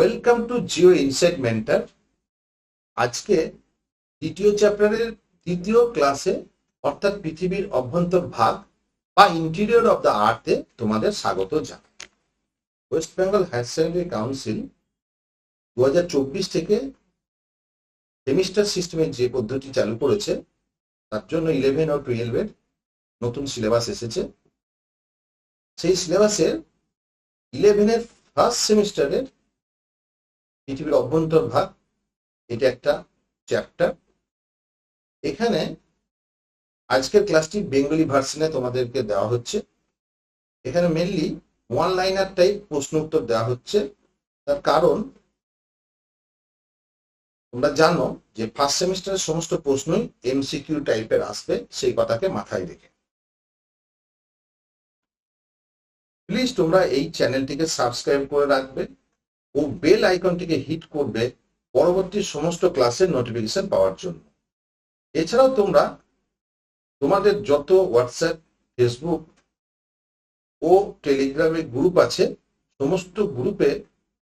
Welcome to geo insight mentor আজকে দ্বিতীয় চ্যাপ্টারের দ্বিতীয় ক্লাসে অর্থাৎ পৃথিবীর অভ্যন্তর ভাগ বা ইন্টেরিয়র অফ দ্য আর্থে তোমাদের স্বাগত জানাই। West Bengal higher secondary council দু হাজার চব্বিশ থেকে সেমিস্টার সিস্টেমের যে পদ্ধতি চালু করেছে, তার জন্য ইলেভেন ও টুয়েলভের নতুন সিলেবাস এসেছে। সেই সিলেবাসের ইলেভেনের ফার্স্ট সেমিস্টারের পৃথিবীর অভ্যন্তর ভাগ, এটা একটা চ্যাপ্টার এখানে আজকের ক্লাসটি বেঙ্গলি ভার্সনে তোমাদেরকে দেওয়া হচ্ছে। এখানে মেনলি ওয়ান লাইনার টাইপ প্রশ্ন উত্তর দেওয়া হচ্ছে। তার কারণ, তোমরা জানো যে ফার্স্ট সেমিস্টারের সমস্ত প্রশ্নই এমসিকিউ টাইপের আসবে, সেই কথাকে মাথায় রেখে। প্লিজ তোমরা এই চ্যানেলটিকে সাবস্ক্রাইব করে রাখবে। ও বেল আইকনটিকে হিট করবে পরবর্তী সমস্ত ক্লাসের নোটিফিকেশন পাওয়ার জন্য। এছাড়াও তোমরা তোমাদের যত হোয়াটসঅ্যাপ ফেসবুক ও টেলিগ্রামে গ্রুপ আছে, সমস্ত গ্রুপে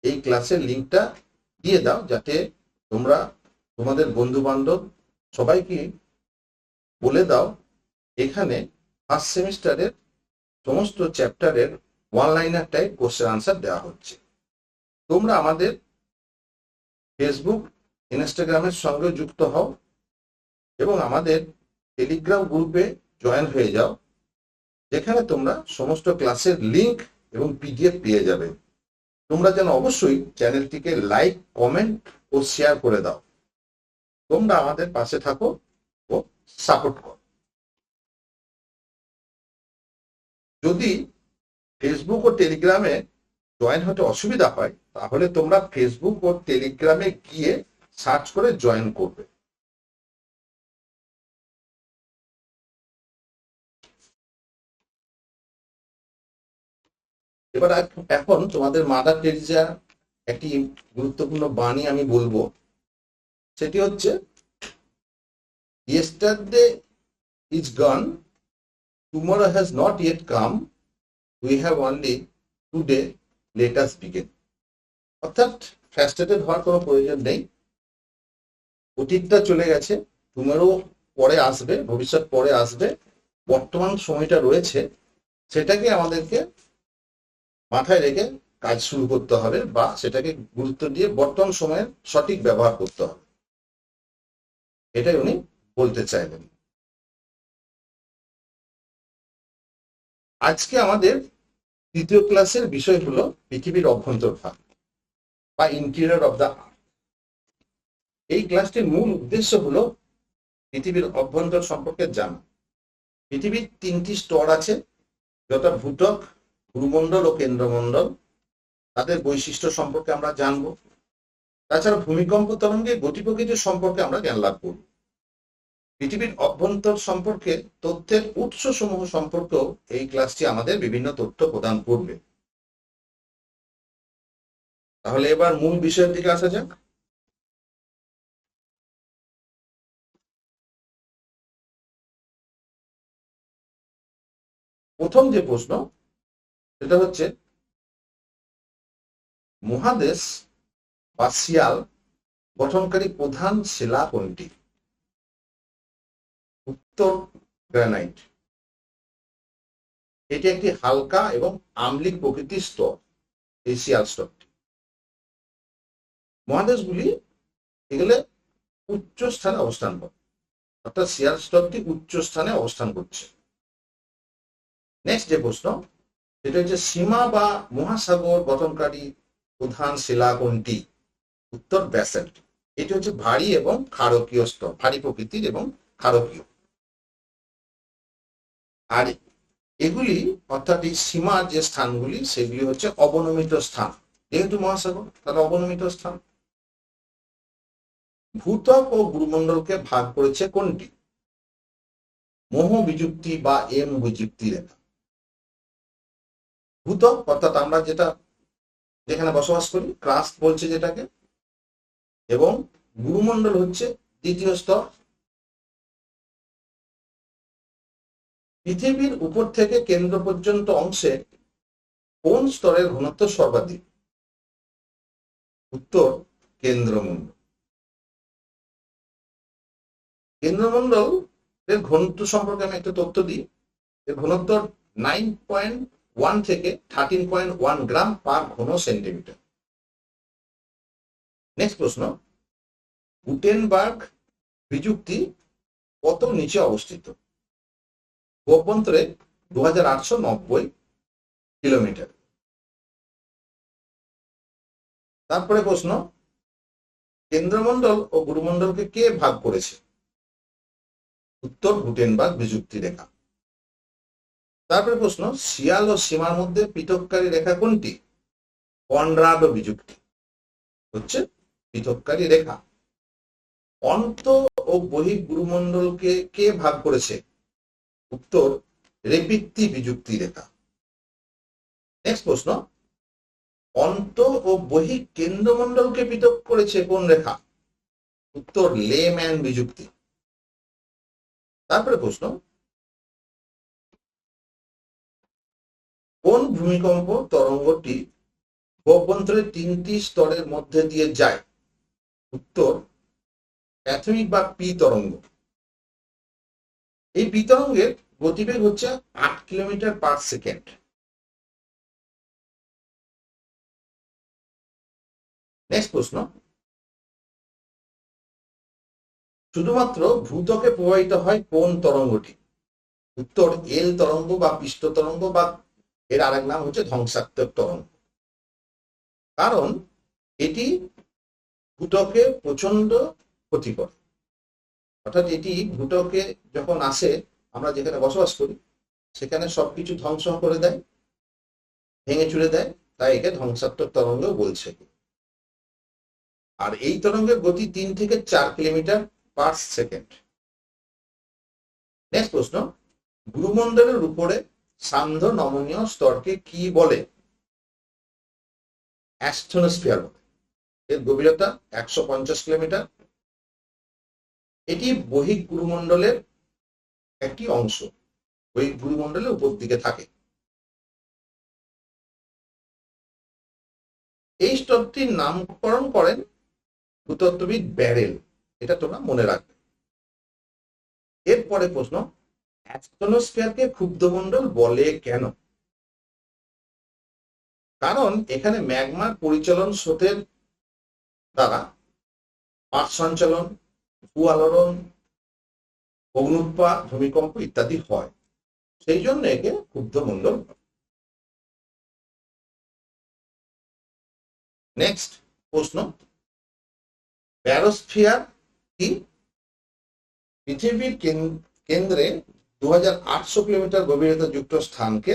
এই ক্লাসের লিঙ্কটা দিয়ে দাও যাতে তোমরা তোমাদের বন্ধু বান্ধব সবাইকে বলে দাও এখানে ফার্স্ট সেমিস্টারের সমস্ত চ্যাপ্টারের one liner type question answer দেওয়া হচ্ছে। তোমরা আমাদের ফেসবুক ইনস্টাগ্রামের সঙ্গে যুক্ত হও এবং আমাদের টেলিগ্রাম গ্রুপে জয়েন হয়ে যাও, যেখানে তোমরা সমস্ত ক্লাসের লিংক এবং পিডিএফ পেয়ে যাবে। তোমরা যেন অবশ্যই চ্যানেলটিকে লাইক কমেন্ট ও শেয়ার করে দাও। তোমরা আমাদের পাশে থাকো ও সাপোর্ট করো। যদি ফেসবুক ও টেলিগ্রামে জয়েন হতে অসুবিধা হয়, তাহলে তোমরা ফেসবুক ও টেলিগ্রামে গিয়ে সার্চ করে জয়েন করবে। এবার এখন তোমাদের মাদার টেরিজা একটি গুরুত্বপূর্ণ বাণী আমি বলব। সেটি হচ্ছে yesterday is gone tomorrow has not yet come we have only today let's begin অর্থাৎ ফ্রাস্ট্রেটেড হওয়ার কোনো প্রয়োজন নেই। অতীতটা চলে গেছে টুমোরো পরে আসবে, ভবিষ্যৎ পরে আসবে, বর্তমান সময়টা রয়েছে, সেটাকে আমাদেরকে মাথায় রেখে কাজ শুরু করতে হবে বা সেটাকে গুরুত্ব দিয়ে বর্তমান সময়ের সঠিক ব্যবহার করতে হবে। এটাই উনি বলতে চাইলেন। আজকে আমাদের তৃতীয় ক্লাসের বিষয় হলো পৃথিবীর অভ্যন্তর ভাগ বা ইন্টেরিয়র অফ দ্য এই ক্লাসটির মূল উদ্দেশ্য হলো পৃথিবীর অভ্যন্তর সম্পর্কে জানা। পৃথিবীর তিনটি স্তর আছে, যথা ভূতক, ভূমণ্ডল ও কেন্দ্রমণ্ডল। তাদের বৈশিষ্ট্য সম্পর্কে আমরা জানব। তাছাড়া ভূমিকম্প তরঙ্গে গতি প্রকৃতির সম্পর্কে আমরা জ্ঞান লাভ করব। পৃথিবীর অভ্যন্তর সম্পর্কে তথ্যের উৎস সমূহ সম্পর্কেও এই ক্লাসটি আমাদের বিভিন্ন তথ্য প্রদান করবে। তাহলে এবার মূল বিষয়ের দিকে আসা যাক। প্রথম যে প্রশ্ন, সেটা হচ্ছে, মহাদেশ বা শিয়াল গঠনকারী প্রধান শিলা কোনটি? উত্তর, গ্রানাইট। এটি একটি হালকা এবং আম্লিক প্রকৃতির স্তর, এই শিয়াল স্তরটি মহাদেশগুলি এগুলো উচ্চ স্থানে অবস্থান করে। অর্থাৎ শিয়াল স্তরটি উচ্চ স্থানে অবস্থান করছে। নেক্সট যে প্রশ্ন, সেটা হচ্ছে সীমা বা মহাসাগর গঠনকারী প্রধান শিলা কোনটি? উত্তর ব্যাসেন্ট। এটি হচ্ছে ভারী এবং ক্ষারকীয় স্তর, ভারী প্রকৃতির এবং ক্ষারকীয়। আর এগুলি, অর্থাৎ এই সীমার যে স্থানগুলি, সেগুলি হচ্ছে অবনমিত স্থান। যেহেতু মহাসাগর, তাহলে অবনমিত স্থান। ভূতক ও গুরুমণ্ডলকে ভাগ করেছে কোনটি? মোহ বিযুক্তি বা এম বিযুক্তি রেখা ভূতক, অর্থাৎ আমরা যেটা যেখানে বসবাস করি, ক্রাস্ট বলছে যেটাকে, এবং গুরুমণ্ডল হচ্ছে দ্বিতীয় স্তর। পৃথিবীর উপর থেকে কেন্দ্র পর্যন্ত অংশে কোন স্তরের ঘনত্ব সর্বাধিক? উত্তর কেন্দ্রমণ্ডল কেন্দ্রমণ্ডল এর ঘনত্ব সম্পর্কে আমি একটা তথ্য দিই। এর ঘনত্ব নাইন পয়েন্ট ওয়ান থেকে thirteen point one gram per ঘন সেন্টিমিটার নেক্সট প্রশ্ন গুটেনবার্গ বিযুক্তি কত নিচে অবস্থিত? অভ্যন্তরে দু হাজার আটশো নব্বই কিলোমিটার। তারপরে প্রশ্ন, কেন্দ্রমণ্ডল ও গুরুমণ্ডলকে কে ভাগ করেছে? উত্তর গুটেনবার্গ বিযুক্তি রেখা। তারপরে প্রশ্ন, শিয়াল ও সীমার মধ্যে পৃথককারী রেখা কোনটি? কনরাড বিযুক্তি। হচ্ছে পৃথককারী রেখা। অন্ত ও বহিঃ গুরুমণ্ডলকে কে ভাগ করেছে? উত্তর, রেপিত্তি বিযুক্তি রেখা। নেক্সট প্রশ্ন, অন্ত ও বহিঃ কেন্দ্রমণ্ডলকে পৃথক করেছে কোন রেখা? উত্তর, লেম্যান বিযুক্তি। তারপরে প্রশ্ন, কোন ভূমিকম্প তরঙ্গটি অভ্যন্তরে তিনটি স্তরের মধ্যে দিয়ে যায়? উত্তর, প্রাথমিক বা পি তরঙ্গ। এই পি তরঙ্গের গতিবেগ হচ্ছে আট কিলোমিটার পার সেকেন্ড। নেক্সট প্রশ্ন শুধুমাত্র ভূতকে প্রবাহিত হয় কোন তরঙ্গটি? উত্তর এল তরঙ্গ বা পৃষ্ঠ তরঙ্গ বা এর আরেক নাম হচ্ছে ধ্বংসাত্মক তরঙ্গ। কারণ এটি ভূতকে প্রচণ্ড ক্ষতি করে। অর্থাৎ এটি ভূতকে যখন আসে, আমরা যেখানে বসবাস করি, সেখানে সবকিছু ধ্বংস করে দেয়, ভেঙে চুড়ে দেয়, তাই একে ধ্বংসাত্মক তরঙ্গ বলছে। আর এই তরঙ্গের গতি তিন থেকে চার কিলোমিটার পার সেকেন্ড। নেক্সট প্রশ্ন, গুরুমণ্ডলের উপরে সান্ধ্য নমনীয় স্তরকে কি বলে? অ্যাস্ট্রোনোস্ফিয়ার বলে। এর গভীরতা একশো পঞ্চাশ কিলোমিটার। এটি বহিঃ গুরুমণ্ডলের একটি অংশ। বহিঃ গুরুমণ্ডলের উপর দিকে থাকে। এই স্তরটির নামকরণ করেন ভূতত্ত্ববিদ ব্যারেল। এটা তোমরা মনে রাখবে। এরপরে প্রশ্ন অ্যাস্ট্রোনোস্ফিয়ারকে ক্ষুব্ধমণ্ডল বলে কেন? কারণ এখানে ম্যাগমার পরিচালন স্রোতের দ্বারা পাট সঞ্চালন, ভূ আলোড়ন, অগ্নুৎপাত, ভূমিকম্প ইত্যাদি হয়। সেই জন্য একে ক্ষুব্ধমণ্ডল নেক্সট প্রশ্ন, প্যারোস্ফিয়ার পৃথিবীর কেন্দ্রে দু হাজার আটশো কিলোমিটার গভীরতা যুক্ত স্থানকে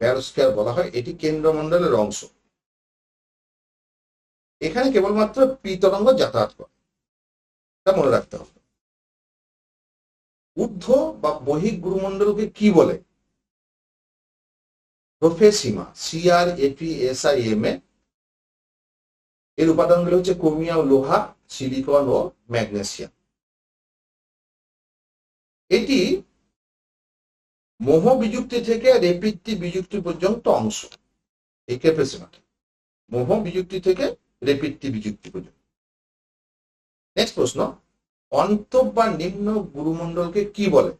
প্যারোস্ফিয়ার বলা হয়। এটি কেন্দ্রমণ্ডলের অংশ। এখানে কেবলমাত্র পি তরঙ্গ যাতায়াত করে। তা মনে রাখতে হবে। ঊর্ধ্ব বা বহিঃ গুরুমণ্ডলকে কি বলে? প্রফেসিমা সিআর AP S I M A এর উপাদানগুলো হচ্ছে ক্রোমিয়াম, লোহা, সিলিকন ও ম্যাগনেসিয়াম। এটি মোহ বিযুক্তি থেকে রেপিত্তি বিযুক্তি পর্যন্ত অংশ। এই মোহ বিযুক্তি থেকে রেপিত্তি বিযুক্তি পর্যন্ত। নেক্সট প্রশ্ন, অন্ত বা নিম্ন গুরুমণ্ডলকে কি বলে?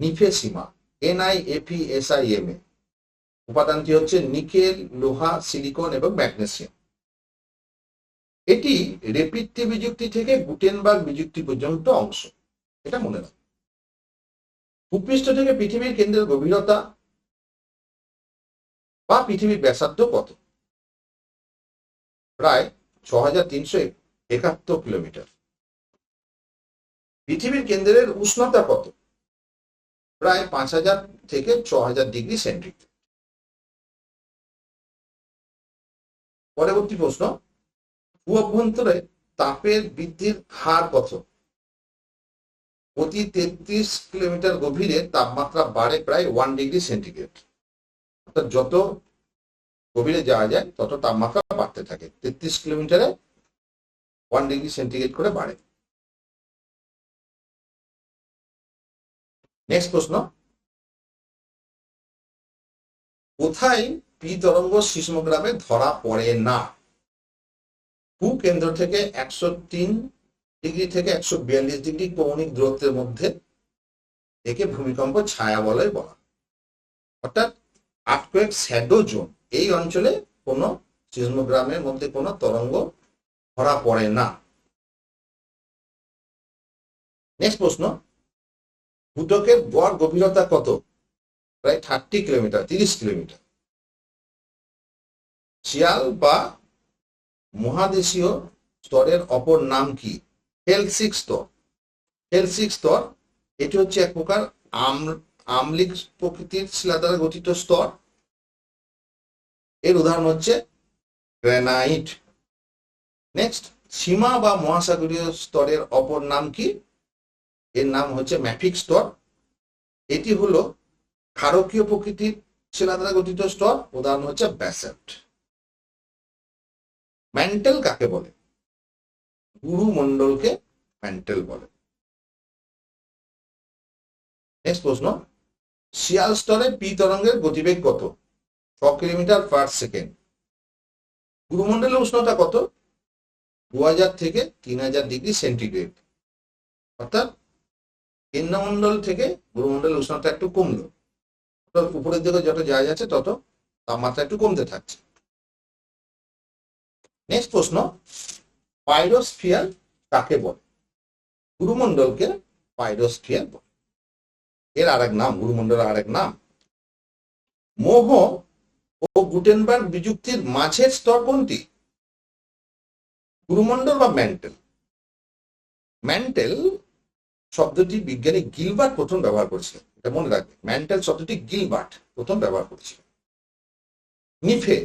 নিফেসিমা এনআই এফি এস আই এম এ উপাদানটি হচ্ছে নিকেল, লোহা, সিলিকন এবং ম্যাগনেসিয়াম। এটি রেপিত্তি বিযুক্তি থেকে গুটেনবার্গ বিযুক্তি পর্যন্ত অংশ। এটা মনে রাখবে ভূপৃষ্ঠ থেকে পৃথিবীর কেন্দ্রের গভীরতা বা পৃথিবীর ব্যাসার্ধ কত? প্রায় ছ হাজার তিনশো একাত্তর কিলোমিটার। পৃথিবীর কেন্দ্রের উষ্ণতা কত? প্রায় পাঁচ হাজার থেকে ছ হাজার ডিগ্রি সেন্টিগ্রেড। পরবর্তী প্রশ্ন ভূ অভ্যন্তরে তাপের বৃদ্ধির হার কত? প্রতি তেত্রিশ কিলোমিটার গভীরে তাপমাত্রা বাড়ে প্রায় ওয়ান ডিগ্রি সেন্টিগ্রেড অর্থাৎ যত গভীরে যাওয়া যায়, তত তাপমাত্রা বাড়তে থাকে। তেত্রিশ কিলোমিটারে ওয়ান ডিগ্রি সেন্টিগ্রেড করে বাড়ে। নেক্সট প্রশ্ন। কোথায় পি তরঙ্গ সিসমোগ্রামে ধরা পড়ে না? ভূকেন্দ্র থেকে একশো তিন ডিগ্রি থেকে একশো বিয়াল্লিশ ডিগ্রি কৌণিক দূরত্বের মধ্যে একে ভূমিকম্প ছায়া বলয় বলা অর্থাৎ আর্থকোয়েক শ্যাডো জোন এই অঞ্চলে কোনো সিজমোগ্রামের মধ্যে কোনো তরঙ্গ ধরা পড়ে না। নেক্সট প্রশ্ন, ভূত্বকের গড় গভীরতা কত? প্রায় থার্টি কিলোমিটার, তিরিশ কিলোমিটার। শিয়াল বা মহাদেশীয় স্তরের অপর নাম কি? হেলসিক স্তর। হেলসিক স্তর, এটি হচ্ছে এক প্রকার আম- আম্লিক প্রকৃতির শিলা দ্বারা গঠিত স্তর। এর উদাহরণ হচ্ছে গ্রানাইট নেক্সট সীমা বা মহাসাগরীয় স্তরের অপর নাম কি? এর নাম হচ্ছে ম্যাফিক স্তর। এটি হলো ক্ষারকীয় প্রকৃতির শিলা দ্বারা গঠিত স্তর। উদাহরণ হচ্ছে ব্যাসেল্ট ম্যান্টেল কাকে বলে? গুরুমণ্ডলকে ম্যান্টেল বলে। নেক্সট প্রশ্ন, শিয়াল স্তরে পি তরঙ্গের গতিবেগ কত? ছ কিলোমিটার পার সেকেন্ড গুরুমণ্ডলের উষ্ণতা কত? দু হাজার থেকে তিন হাজার ডিগ্রি সেন্টিগ্রেড। অর্থাৎ কেন্দ্রমণ্ডল থেকে গুরুমণ্ডলের উষ্ণতা একটু কমলো। উপরের দিকে যত যাওয়া যাচ্ছে তত তাপমাত্রা একটু কমতে থাকছে। নেক্সট প্রশ্ন, পাইরোস্ফিয়ার কাকে বলে? গুরুমণ্ডলকে পাইরোস্ফিয়ার বলে। এর আরেক নাম, গুরুমণ্ডলের আরেক নাম। মোহ ও গুটেনবার্গ বিযুক্তির মাঝের স্তর কোনটি? গুরুমণ্ডল বা ম্যান্টেল? ম্যান্টেল শব্দটি বিজ্ঞানী গিলবার্ট প্রথম ব্যবহার করেছিলেন। এটা মনে রাখবে, ম্যান্টেল শব্দটি গিলবার্ট প্রথম ব্যবহার করেছিলেন। নিফে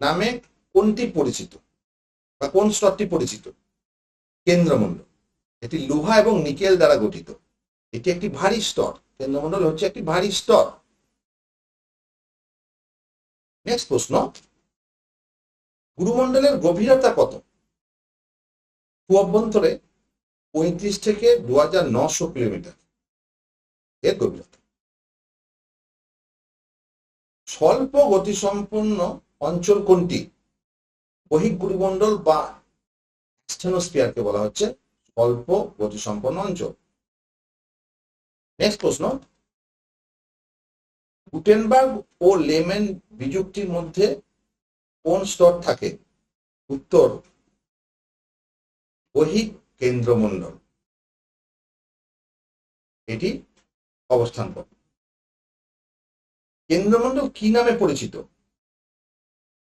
নামে কোনটি পরিচিত? বা কোন স্তরটি পরিচিত? কেন্দ্রমণ্ডল। এটি লোহা এবং নিকেল দ্বারা গঠিত। এটি একটি ভারী স্তর। কেন্দ্রমণ্ডল হচ্ছে একটি ভারী স্তর। নেক্সট প্রশ্ন। গুরুমণ্ডলের গভীরতা কত? ভূ অভ্যন্তরে পঁয়ত্রিশ থেকে দু হাজার নশো কিলোমিটার। এর গভীরতা। স্বল্প গতিসম্পন্ন অঞ্চল কোনটি? বহির্গুরুমণ্ডল বা স্টেনোস্ফিয়ারকে বলা হচ্ছে স্বল্প গতিসম্পন্ন অঞ্চল। নেক্সট প্রশ্ন। গুটেনবার্গ ও লেমেন বিযুক্তির মধ্যে কোন স্তর থাকে? উত্তর বহিক কেন্দ্রমণ্ডল। এটি অবস্থান করে কেন্দ্রমণ্ডল কি নামে পরিচিত?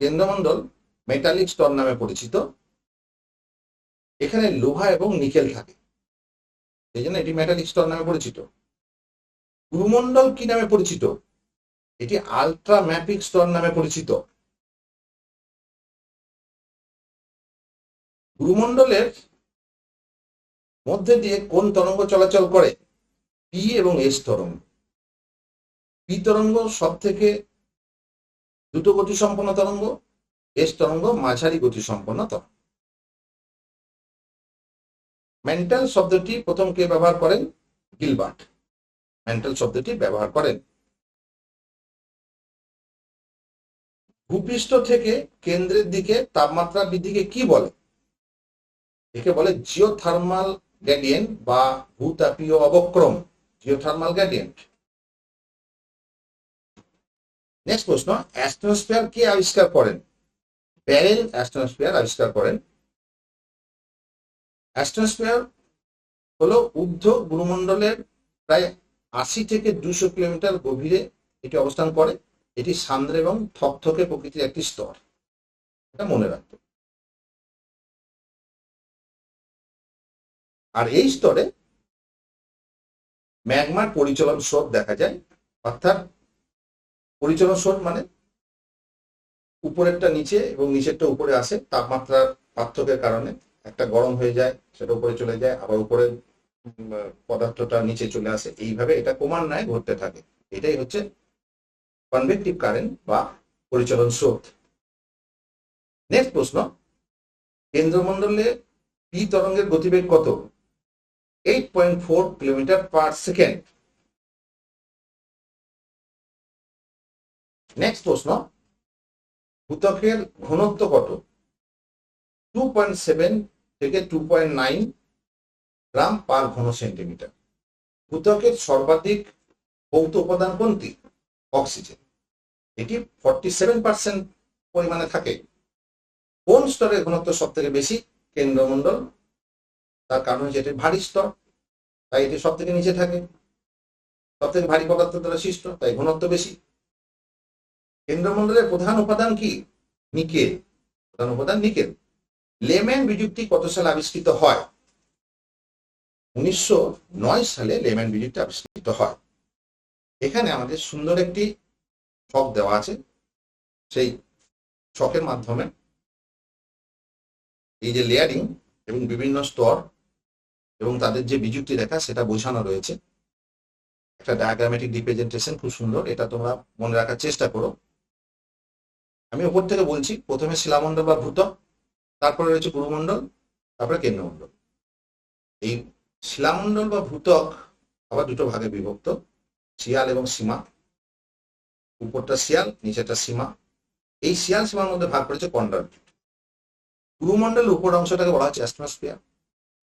কেন্দ্রমণ্ডল মেটালিক স্তর নামে পরিচিত। এখানে লোহা এবং নিকেল থাকে। সেই জন্য এটি মেটালিক স্তর নামে পরিচিত। গুরুমণ্ডল কি নামে পরিচিত? এটি আলট্রা ম্যাপিক স্তর নামে পরিচিত। গুরুমণ্ডলের মধ্যে দিয়ে কোন তরঙ্গ চলাচল করে? পি এবং এস তরঙ্গ। পি তরঙ্গ সব থেকে দ্রুত গতি সম্পন্ন তরঙ্গ। এস তরঙ্গ মাঝারি গতি সম্পন্ন তরঙ্গ মেন্টাল শব্দটি প্রথম কে ব্যবহার করেন? গিলবার্ট। মেন্টাল শব্দটি ব্যবহার করেন। ভূপৃষ্ঠ থেকে কেন্দ্রের দিকে তাপমাত্রা বৃদ্ধিকে কি বলে? একে বলে জিওথার্মাল গ্যাডিয়েন্ট বা ভূতাপীয় অবক্রম। জিওথার্মাল গ্যাডিয়েন্ট নেক্সট প্রশ্ন অ্যাস্ট্রোস্ফিয়ার কে আবিষ্কার করেন? প্যারেল অ্যাস্ট্রোস্ফিয়ার আবিষ্কার করেন। অ্যাস্ট্রোস্ফিয়ার হলো ঊর্ধ্ব গুরুমণ্ডলের প্রায় আশি থেকে দুশো কিলোমিটার গভীরে এটি অবস্থান করে। এটি সান্দ্র এবং থকথকে প্রকৃতির একটি স্তর। এটা মনে রাখবে আর এই স্তরে ম্যাগমার পরিচলন স্রোত দেখা যায়। অর্থাৎ পরিচলন স্রোত মানে উপরেরটা নিচে এবং নিচেরটা উপরে আসে তাপমাত্রার পার্থক্যের কারণে। একটা গরম হয়ে যায়, সেটা উপরে চলে যায়, আবার উপরে পদার্থটা নিচে চলে আসে। এইভাবে এটা ক্রমান্বয়ে ঘটতে থাকে। এটাই হচ্ছে কনভেক্টিভ কারেন্ট বা পরিচলন স্রোত। নেক্সট প্রশ্ন। কেন্দ্রমণ্ডলে পি তরঙ্গের গতিবেগ কত? Eight point four kilometre per second next প্রশ্ন। ভূত্বকের ঘনত্ব কত? টু পয়েন্ট সেভেন থেকে two point nine gram per ঘন সেন্টিমিটার। ভূত্বকের সর্বাধিক ভৌত উপাদান কোনটি? অক্সিজেন। এটি ফর্টি সেভেন পার্সেন্ট পরিমাণে থাকে। কোন স্তরের ঘনত্ব সব থেকে বেশি? কেন্দ্রমণ্ডল। তার কারণ হচ্ছে এটি ভারী স্তর, তাই এটি সব থেকে নিচে থাকে। সব থেকে ভারী পদার্থ দ্বারা সৃষ্ট, তাই ঘনত্ব বেশি। কেন্দ্রমণ্ডলের প্রধান উপাদান কি? নিকেল। প্রধান উপাদান নিকেল। লেম্যান বিযুক্তি কত সালে আবিষ্কৃত হয়? উনিশশো নয় সালে লেম্যান বিযুক্তি আবিষ্কৃত হয়। এখানে আমাদের সুন্দর একটি ছক দেওয়া আছে। সেই ছকের মাধ্যমে এই যে লেয়ারিং এবং বিভিন্ন স্তর এবং তাদের যে বিযুক্তি দেখা সেটা বোঝানো রয়েছে। একটা ডায়াগ্রামেটিক রিপ্রেজেন্টেশন খুব সুন্দর। এটা তোমরা মনে রাখার চেষ্টা করো। আমি উপর থেকে বলছি, প্রথমে শিলামণ্ডল বা ভূতক তারপরে রয়েছে গুরুমণ্ডল, তারপরে কেন্দ্রমণ্ডল। এই শিলামণ্ডল বা ভূতক আবার দুটো ভাগে বিভক্ত, শিয়াল এবং সীমা। উপরটা শিয়াল নিচেটা সীমা। এই শিয়াল সীমার মধ্যে ভাগ করেছে কন্ডাল গুরুমণ্ডলের উপর অংশটাকে বলা হচ্ছে অ্যাস্ট্রোস্ফিয়ার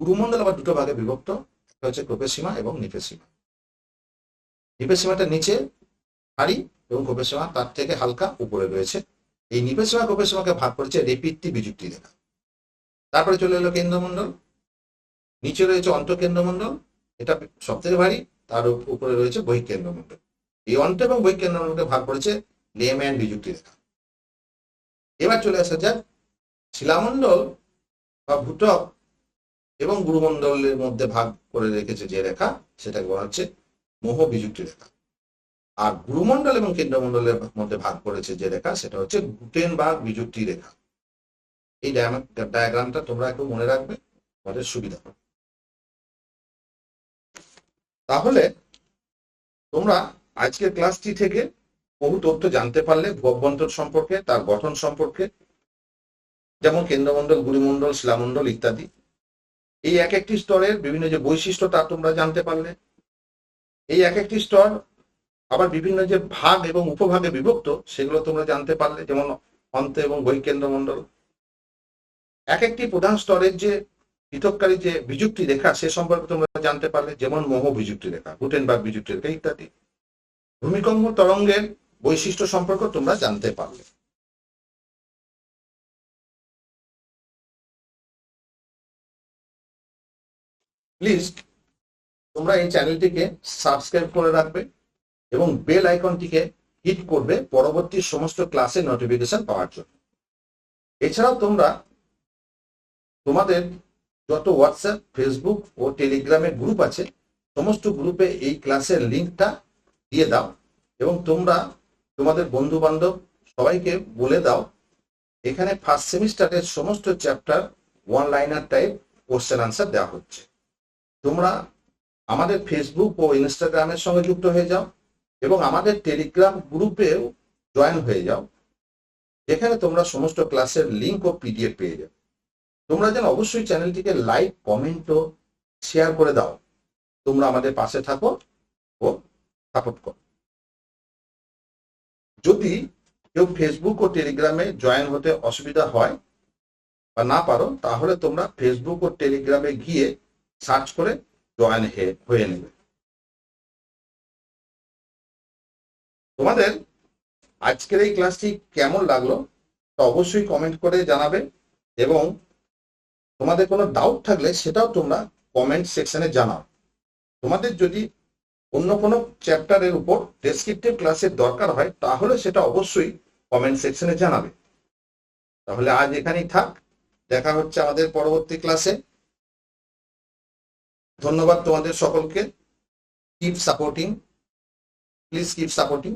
গুরুমণ্ডল আবার দুটো ভাগে বিভক্ত, একটা হচ্ছে কোপেসীমা এবং নিপেসীমা নিপেসীমাটা নিচে ভারী এবং কোপেসীমা তার থেকে হালকা উপরে রয়েছে। এই নিপেসীমা কোপেসীমাকে ভাগ করেছে রেপিত্তি বিযুক্তি রেখা তারপরে চলে এলো কেন্দ্রমণ্ডল। নিচে রয়েছে অন্তঃকেন্দ্রমণ্ডল এটা সব থেকে ভারী, তার উপরে রয়েছে বহিঃকেন্দ্রমণ্ডল এই অন্ত এবং বহিঃকেন্দ্রমণ্ডলকে ভাগ করেছে লেম্যান বিযুক্তি রেখা এবার চলে আসা যাক, শিলামণ্ডল বা ভূতক এবং গুরুমণ্ডলের মধ্যে ভাগ করে রেখেছে যে রেখা, সেটাকে বলা হচ্ছে মোহ বিযুক্তি রেখা। আর গুরুমণ্ডল এবং কেন্দ্রমণ্ডলের মধ্যে ভাগ করেছে যে রেখা, সেটা হচ্ছে গুটেনবার্গ বিযুক্তি রেখা। এই ডায়াগ্রামটা তোমরা একটু মনে রাখবে, তোমাদের সুবিধা তাহলে তোমরা আজকের ক্লাসটি থেকে বহু তথ্য জানতে পারলে অভ্যন্তর সম্পর্কে, তার গঠন সম্পর্কে, যেমন কেন্দ্রমণ্ডল, গুরুমণ্ডল, শিলামণ্ডল ইত্যাদি। এই এক একটি স্তরের বিভিন্ন যে বৈশিষ্ট্য তা তোমরা জানতে পারলে, এই এক একটি স্তর আবার বিভিন্ন যে ভাগ এবং উপভাগে বিভক্ত, সেগুলো তোমরা জানতে পারলে, যেমন অন্ত এবং বহিকেন্দ্রমণ্ডল। এক একটি প্রধান স্তরের যে পৃথককারী যে বিযুক্তি রেখা, সে সম্পর্কে তোমরা জানতে পারলে, যেমন মোহ বিযুক্তি রেখা গুটেনবার্গ বিযুক্তি রেখা ইত্যাদি। ভূমিকম্প তরঙ্গের বৈশিষ্ট্য সম্পর্কে তোমরা জানতে পারলে। প্লিজ তোমরা এই চ্যানেলটিকে সাবস্ক্রাইব করে রাখবে। এবং বেল আইকনটিকে হিট করবে পরবর্তী সমস্ত ক্লাসের নোটিফিকেশন পাওয়ার জন্য। এছাড়াও তোমরা তোমাদের যত হোয়াটসঅ্যাপ ফেসবুক ও টেলিগ্রামের গ্রুপ আছে, সমস্ত গ্রুপে এই ক্লাসের লিঙ্কটা দিয়ে দাও এবং তোমরা তোমাদের বন্ধু বান্ধব সবাইকে বলে দাও, এখানে ফার্স্ট সেমিস্টারের সমস্ত chapter one liner type question answer দেওয়া হচ্ছে। তোমরা আমাদের ফেসবুক ও ইনস্টাগ্রামের সঙ্গে যুক্ত হয়ে যাও। এবং আমাদের টেলিগ্রাম গ্রুপেও জয়েন হয়ে যাও। যেখানে তোমরা সমস্ত ক্লাসের লিঙ্ক ও পিডিএফ পেয়ে যাবে। তোমরা যেন অবশ্যই চ্যানেলটিকে লাইক কমেন্ট ও শেয়ার করে দাও। তোমরা আমাদের পাশে থাকো ও সাপোর্ট করো। যদি কেউ ফেসবুক ও টেলিগ্রামে জয়েন হতে অসুবিধা হয় বা না পারো, তাহলে তোমরা ফেসবুক ও টেলিগ্রামে গিয়ে সার্চ করে জয়েন হয়ে নেবে। তোমাদের আজকের এই ক্লাসটি কেমন লাগল তা অবশ্যই কমেন্ট করে জানাবে এবং তোমাদের কোনো ডাউট থাকলে সেটাও তোমরা কমেন্ট সেকশনে জানাও। তোমাদের যদি অন্য কোনো চ্যাপ্টারের উপর ডেসক্রিপটিভ ক্লাসের দরকার হয়, তাহলে সেটা অবশ্যই কমেন্ট সেকশনে জানাবে। তাহলে আজ এখানেই থাক। দেখা হচ্ছে আমাদের পরবর্তী ক্লাসে ধন্যবাদ তোমাদের সকলকে। Keep supporting please keep supporting